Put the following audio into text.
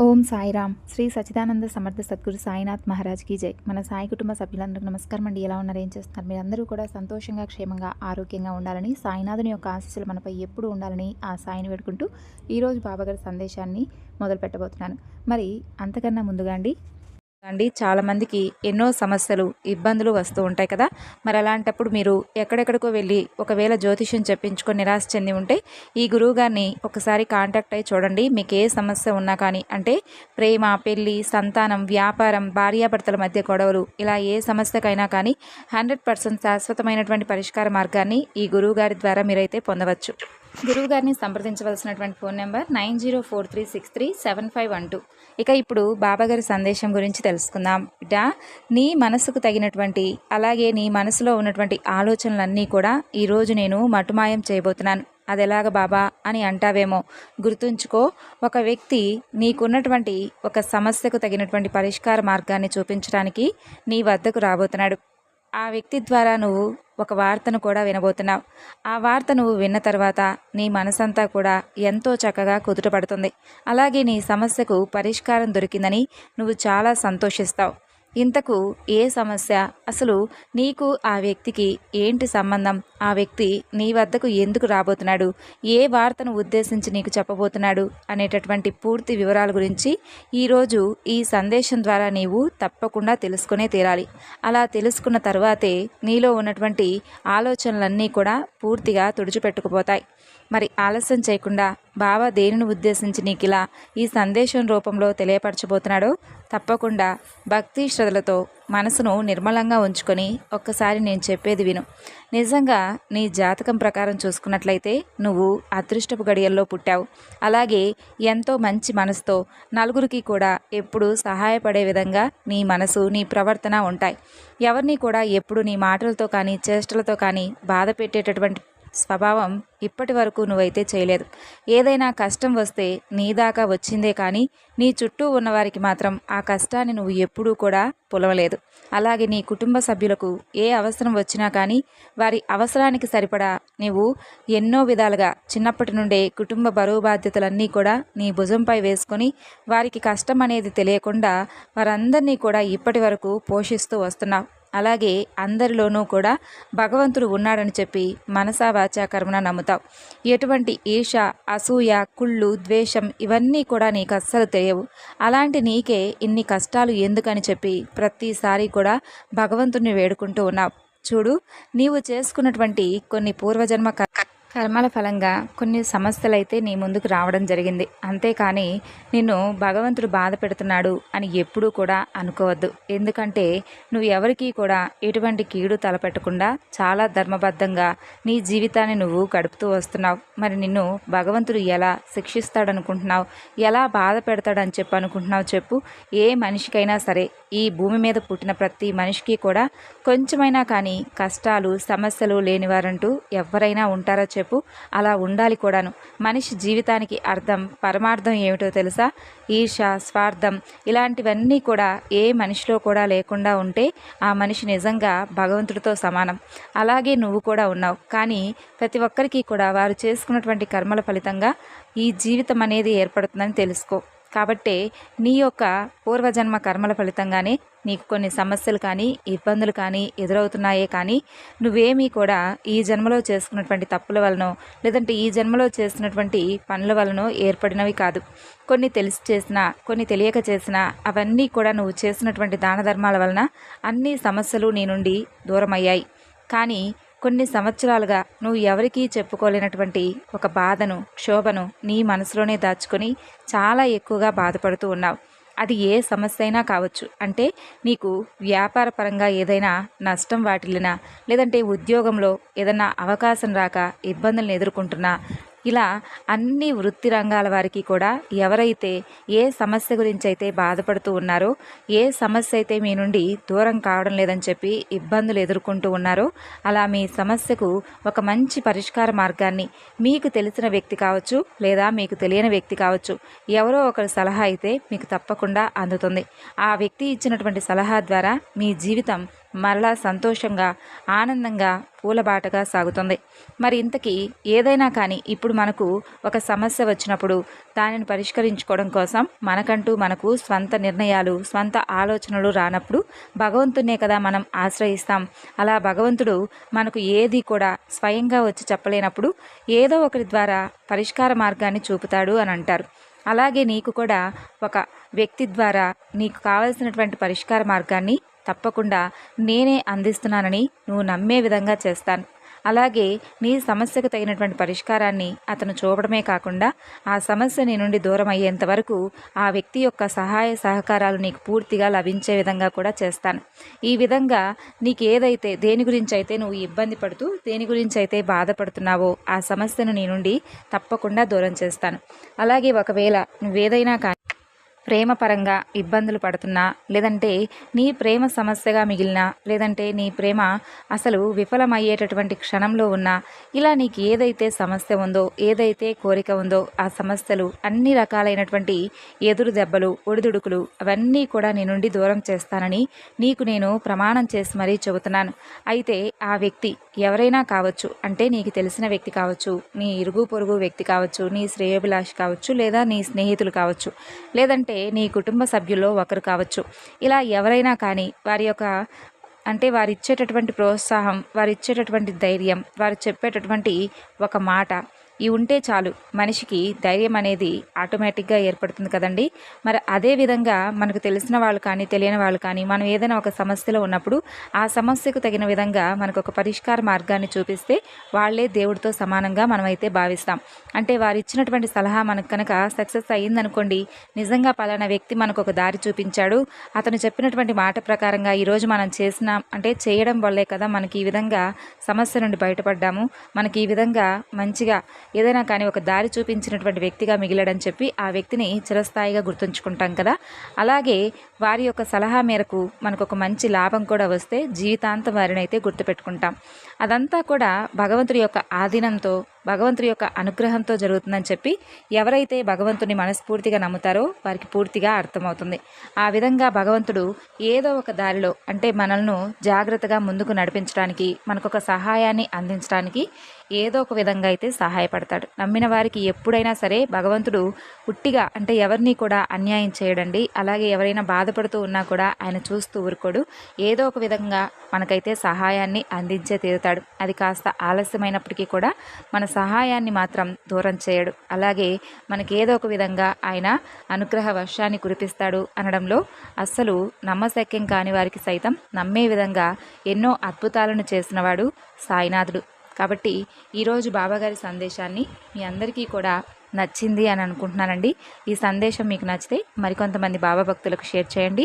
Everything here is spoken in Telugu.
ఓం సాయిరామ్. శ్రీ సచిదానంద సమర్థ సద్గురు సాయినాథ్ మహారాజ్కి జై. మన సాయి కుటుంబ సభ్యులందరికీ నమస్కారం అండి. ఎలా ఉన్నారు? ఏం చేస్తున్నారు? మీరందరూ కూడా సంతోషంగా క్షేమంగా ఆరోగ్యంగా ఉండాలని సాయినాథుని యొక్క ఆశీస్సులు మనపై ఎప్పుడు ఉండాలని ఆ సాయిని వేడుకుంటూ ఈరోజు బాబాగారి సందేశాన్ని మొదలు పెట్టబోతున్నాను మరి అంతకన్నా ముందుగా అండి అండి. చాలామందికి ఎన్నో సమస్యలు ఇబ్బందులు వస్తూ ఉంటాయి కదా. మరి అలాంటప్పుడు మీరు ఎక్కడెక్కడికో వెళ్ళి ఒకవేళ జ్యోతిష్యం చెప్పించుకొని నిరాశ చెంది ఉంటే ఈ గురువు గారిని ఒకసారి కాంటాక్ట్ అయ్యి చూడండి. మీకు ఏ సమస్య ఉన్నా కానీ అంటే ప్రేమ పెళ్ళి సంతానం వ్యాపారం భార్యాభర్తల మధ్య గొడవలు ఇలా ఏ సమస్యకైనా కానీ హండ్రెడ్ పర్సెంట్ శాశ్వతమైనటువంటి పరిష్కార మార్గాన్ని ఈ గురువు గారి ద్వారా మీరైతే పొందవచ్చు. గురువు గారిని సంప్రదించవలసినటువంటి phone number nine zero four three six three seven five one two. ఇక ఇప్పుడు బాబాగారి సందేశం గురించి తెలుసుకుందాం. ఇటా నీ మనసుకు తగినటువంటి అలాగే నీ మనసులో ఉన్నటువంటి ఆలోచనలన్నీ కూడా ఈరోజు నేను మటుమాయం చేయబోతున్నాను. అది ఎలాగ బాబా అని అంటావేమో గుర్తుంచుకో. ఒక వ్యక్తి నీకున్నటువంటి ఒక సమస్యకు తగినటువంటి పరిష్కార మార్గాన్ని చూపించడానికి నీ వద్దకు రాబోతున్నాడు. ఆ వ్యక్తి ద్వారా నువ్వు ఒక వార్తను కూడా వినబోతున్నావు ఆ వార్త నువ్వు విన్న తర్వాత నీ మనసంతా కూడా ఎంతో చక్కగా కుదుటపడుతుంది. అలాగే నీ సమస్యకు పరిష్కారం దొరికిందని నువ్వు చాలా సంతోషిస్తావు. ఇంతకు ఏ సమస్య? అసలు నీకు ఆ వ్యక్తికి ఏంటి సంబంధం? ఆ వ్యక్తి నీ వద్దకు ఎందుకు రాబోతున్నాడు? ఏ వార్తను ఉద్దేశించి నీకు చెప్పబోతున్నాడు? అనేటటువంటి పూర్తి వివరాల గురించి ఈరోజు ఈ సందేశం ద్వారా నీవు తప్పకుండా తెలుసుకునే తీరాలి. అలా తెలుసుకున్న తర్వాతే నీలో ఉన్నటువంటి ఆలోచనలన్నీ కూడా పూర్తిగా తుడిచిపెట్టుకుపోతాయి. మరి ఆలస్యం చేయకుండా బావ దేనిని ఉద్దేశించి నీకు ఇలా ఈ సందేశం రూపంలో తెలియపరచబోతున్నాడో తప్పకుండా భక్తి శ్రద్ధలతో మనసును నిర్మలంగా ఉంచుకొని ఒక్కసారి నేను చెప్పేది విను. నిజంగా నీ జాతకం ప్రకారం చూసుకున్నట్లయితే నువ్వు అదృష్టపు గడియల్లో పుట్టావు. అలాగే ఎంతో మంచి మనసుతో నలుగురికి కూడా ఎప్పుడు సహాయపడే విధంగా నీ మనసు నీ ప్రవర్తన ఉంటాయి. ఎవరిని కూడా ఎప్పుడు నీ మాటలతో కానీ చేష్టలతో కానీ బాధ పెట్టేటటువంటి స్వభావం ఇప్పటి వరకు నువ్వైతే చేయలేదు. ఏదైనా కష్టం వస్తే నీ దాకా వచ్చిందే కానీ నీ చుట్టూ ఉన్నవారికి మాత్రం ఆ కష్టాన్ని నువ్వు ఎప్పుడూ కూడా పులవలేదు. అలాగే నీ కుటుంబ సభ్యులకు ఏ అవసరం వచ్చినా కానీ వారి అవసరానికి సరిపడా నీవు ఎన్నో విధాలుగా చిన్నప్పటి నుండే కుటుంబ బరువు బాధ్యతలన్నీ కూడా నీ భుజంపై వేసుకొని వారికి కష్టం అనేది తెలియకుండా వారందరినీ కూడా ఇప్పటి వరకు పోషిస్తూ వస్తున్నావు. అలాగే అందరిలోనూ కూడా భగవంతుడు ఉన్నాడని చెప్పి మనసా వాచా కర్మన నమ్ముతావు. ఎటువంటి ఈర్ష అసూయ కుళ్ళు ద్వేషం ఇవన్నీ కూడా నీకు అస్సలు తెలియవు. అలాంటి నీకే ఇన్ని కష్టాలు ఎందుకని చెప్పి ప్రతిసారి కూడా భగవంతుడిని వేడుకుంటూ ఉన్నావు. చూడు నీవు చేసుకున్నటువంటి కొన్ని పూర్వజన్మ కర్మల ఫలంగా కొన్ని సమస్యలు అయితే నీ ముందుకు రావడం జరిగింది. అంతేకాని నిన్ను భగవంతుడు బాధ పెడుతున్నాడు అని ఎప్పుడూ కూడా అనుకోవద్దు. ఎందుకంటే నువ్వు ఎవరికీ కూడా ఎటువంటి కీడు తలపెట్టకుండా చాలా ధర్మబద్ధంగా నీ జీవితాన్ని నువ్వు గడుపుతూ వస్తున్నావు. మరి నిన్ను భగవంతుడు ఎలా శిక్షిస్తాడనుకుంటున్నావు? ఎలా బాధ పెడతాడని చెప్పి అనుకుంటున్నావు చెప్పు. ఏ మనిషికైనా సరే ఈ భూమి మీద పుట్టిన ప్రతి మనిషికి కూడా కొంచెమైనా కానీ కష్టాలు సమస్యలు లేనివారంటూ ఎవరైనా ఉంటారో చెప్పు. అలా ఉండాలి కూడాను. మనిషి జీవితానికి అర్థం పరమార్థం ఏమిటో తెలుసా? ఈర్ష స్వార్థం ఇలాంటివన్నీ కూడా ఏ మనిషిలో కూడా లేకుండా ఉంటే ఆ మనిషి నిజంగా భగవంతుడితో సమానం. అలాగే నువ్వు కూడా ఉన్నావు. కానీ ప్రతి ఒక్కరికి కూడా వారు చేసుకున్నటువంటి కర్మల ఫలితంగా ఈ జీవితం అనేది ఏర్పడుతుందని తెలుసుకో. కాబట్టే నీ యొక్క పూర్వజన్మ కర్మల ఫలితంగానే నీకు కొన్ని సమస్యలు కానీ ఇబ్బందులు కానీ ఎదురవుతున్నాయే కానీ నువ్వేమీ కూడా ఈ జన్మలో చేసుకున్నటువంటి తప్పుల వలనో లేదంటే ఈ జన్మలో చేస్తున్నటువంటి పనుల వలనో ఏర్పడినవి కాదు. కొన్ని తెలిసి చేసినా కొన్ని తెలియక చేసినా అవన్నీ కూడా నువ్వు చేసినటువంటి దాన ధర్మాల వలన అన్ని సమస్యలు నీ నుండి దూరమయ్యాయి. కానీ కొన్ని సంవత్సరాలుగా నువ్వు ఎవరికీ చెప్పుకోలేనటువంటి ఒక బాధను క్షోభను నీ మనసులోనే దాచుకొని చాలా ఎక్కువగా బాధపడుతూ ఉన్నావు. అది ఏ సమస్య అయినా కావచ్చు. అంటే నీకు వ్యాపారపరంగా ఏదైనా నష్టం వాటిల్లినా లేదంటే ఉద్యోగంలో ఏదైనా అవకాశం రాక ఇబ్బందులను ఎదుర్కొంటున్నా ఇలా అన్ని వృత్తి రంగాల వారికి కూడా ఎవరైతే ఏ సమస్య గురించి అయితే బాధపడుతూ ఉన్నారో ఏ సమస్య అయితే మీ నుండి దూరం కావడం లేదని చెప్పి ఇబ్బందులు ఎదుర్కొంటూ ఉన్నారో అలా మీ సమస్యకు ఒక మంచి పరిష్కార మార్గాన్ని మీకు తెలిసిన వ్యక్తి కావచ్చు లేదా మీకు తెలియని వ్యక్తి కావచ్చు ఎవరో ఒకరి సలహా అయితే మీకు తప్పకుండా అందుతుంది. ఆ వ్యక్తి ఇచ్చినటువంటి సలహా ద్వారా మీ జీవితం మరలా సంతోషంగా ఆనందంగా పూలబాటగా సాగుతుంది. మరి ఇంతకీ ఏదైనా కానీ ఇప్పుడు మనకు ఒక సమస్య వచ్చినప్పుడు దానిని పరిష్కరించుకోవడం కోసం మనకంటూ మనకు స్వంత నిర్ణయాలు స్వంత ఆలోచనలు రానప్పుడు భగవంతునే కదా మనం ఆశ్రయిస్తాం. అలా భగవంతుడు మనకు ఏది కూడా స్వయంగా వచ్చి చెప్పలేనప్పుడు ఏదో ఒకరి ద్వారా పరిష్కార మార్గాన్ని చూపుతాడు అని అంటారు. అలాగే నీకు కూడా ఒక వ్యక్తి ద్వారా నీకు కావలసినటువంటి పరిష్కార మార్గాన్ని తప్పకుండా నేనే అందిస్తున్నానని నువ్వు నమ్మే విధంగా చేస్తాను. అలాగే నీ సమస్యకు తగినటువంటి పరిష్కారాన్ని అతను చూపడమే కాకుండా ఆ సమస్య నీ నుండి దూరం అయ్యేంత వరకు ఆ వ్యక్తి యొక్క సహాయ సహకారాలు నీకు పూర్తిగా లభించే విధంగా కూడా చేస్తాను. ఈ విధంగా నీకు ఏదైతే దేని గురించి అయితే నువ్వు ఇబ్బంది పడుతూ దేని గురించి అయితే బాధపడుతున్నావో ఆ సమస్యను నీ నుండి తప్పకుండా దూరం చేస్తాను. అలాగే ఒకవేళ నువ్వేదైనా కానీ ప్రేమ పరంగా ఇబ్బందులు పడుతున్నా లేదంటే నీ ప్రేమ సమస్యగా మిగిలినా లేదంటే నీ ప్రేమ అసలు విఫలమయ్యేటటువంటి క్షణంలో ఉన్నా ఇలా నీకు ఏదైతే సమస్య ఉందో ఏదైతే కోరిక ఉందో ఆ సమస్యలు అన్ని రకాలైనటువంటి ఎదురు దెబ్బలు ఒడిదుడుకులు అవన్నీ కూడా నీ నుండి దూరం చేస్తానని నీకు నేను ప్రమాణం చేసి మరీ చెబుతున్నాను. అయితే ఆ వ్యక్తి ఎవరైనా కావచ్చు అంటే నీకు తెలిసిన వ్యక్తి కావచ్చు నీ ఇరుగు పొరుగు వ్యక్తి కావచ్చు నీ శ్రేయోభిలాష్ కావచ్చు లేదా నీ స్నేహితులు కావచ్చు లేదంటే అంటే నీ కుటుంబ సభ్యుల్లో ఒకరు కావచ్చు. ఇలా ఎవరైనా కానీ వారి యొక్క అంటే వారు ఇచ్చేటటువంటి ప్రోత్సాహం వారు ఇచ్చేటటువంటి ధైర్యం వారు చెప్పేటటువంటి ఒక మాట ఇవి ఉంటే చాలు. మనిషికి ధైర్యం అనేది ఆటోమేటిక్గా ఏర్పడుతుంది కదండి. మరి అదే విధంగా మనకు తెలిసిన వాళ్ళు కానీ తెలియని వాళ్ళు కానీ మనం ఏదైనా ఒక సమస్యలో ఉన్నప్పుడు ఆ సమస్యకు తగిన విధంగా మనకు ఒక పరిష్కార మార్గాన్ని చూపిస్తే వాళ్ళే దేవుడితో సమానంగా మనమైతే భావిస్తాం. అంటే వారు ఇచ్చినటువంటి సలహా మనకు కనుక సక్సెస్ అయ్యిందనుకోండి నిజంగా పలానా వ్యక్తి మనకు ఒక దారి చూపించాడు. అతను చెప్పినటువంటి మాట ప్రకారంగా ఈరోజు మనం చేసిన అంటే చేయడం వల్లే కదా మనకి ఈ విధంగా సమస్య నుండి బయటపడ్డాము. మనకి ఈ విధంగా మంచిగా ఏదైనా కానీ ఒక దారి చూపించినటువంటి వ్యక్తిగా మిగిలాడని చెప్పి ఆ వ్యక్తిని చిరస్థాయిగా గుర్తుంచుకుంటాం కదా. అలాగే వారి యొక్క సలహా మేరకు మనకు ఒక మంచి లాభం కూడా వస్తే జీవితాంతం వారిని అయితే గుర్తుపెట్టుకుంటాం. అదంతా కూడా భగవంతుడి యొక్క ఆధీనంతో భగవంతుడి యొక్క అనుగ్రహంతో జరుగుతుందని చెప్పి ఎవరైతే భగవంతుని మనస్ఫూర్తిగా నమ్ముతారో వారికి పూర్తిగా అర్థమవుతుంది. ఆ విధంగా భగవంతుడు ఏదో ఒక దారిలో అంటే మనల్ని జాగ్రత్తగా ముందుకు నడిపించడానికి మనకు ఒక సహాయాన్ని అందించడానికి ఏదో ఒక విధంగా అయితే సహాయపడతాడు. నమ్మిన వారికి ఎప్పుడైనా సరే భగవంతుడు పుట్టిగా అంటే ఎవరిని కూడా అన్యాయం చేయడండి అలాగే ఎవరైనా బాధపడుతూ ఉన్నా కూడా ఆయన చూస్తూ ఊరుకోడు. ఏదో ఒక విధంగా మనకైతే సహాయాన్ని అందించే తీరుతాడు. అది కాస్త ఆలస్యమైనప్పటికీ కూడా మన సహాయాన్ని మాత్రం దూరం చేయడు. అలాగే మనకి ఏదో ఒక విధంగా ఆయన అనుగ్రహ వర్షాన్ని కురిపిస్తాడు అనడంలో అస్సలు నమ్మశక్యం కాని వారికి సైతం నమ్మే విధంగా ఎన్నో అద్భుతాలను చేసినవాడు సాయినాథుడు. కాబట్టి ఈరోజు బాబాగారి సందేశాన్ని మీ అందరికీ కూడా నచ్చింది అని అనుకుంటున్నానండి. ఈ సందేశం మీకు నచ్చితే మరికొంతమంది బాబా భక్తులకు షేర్ చేయండి.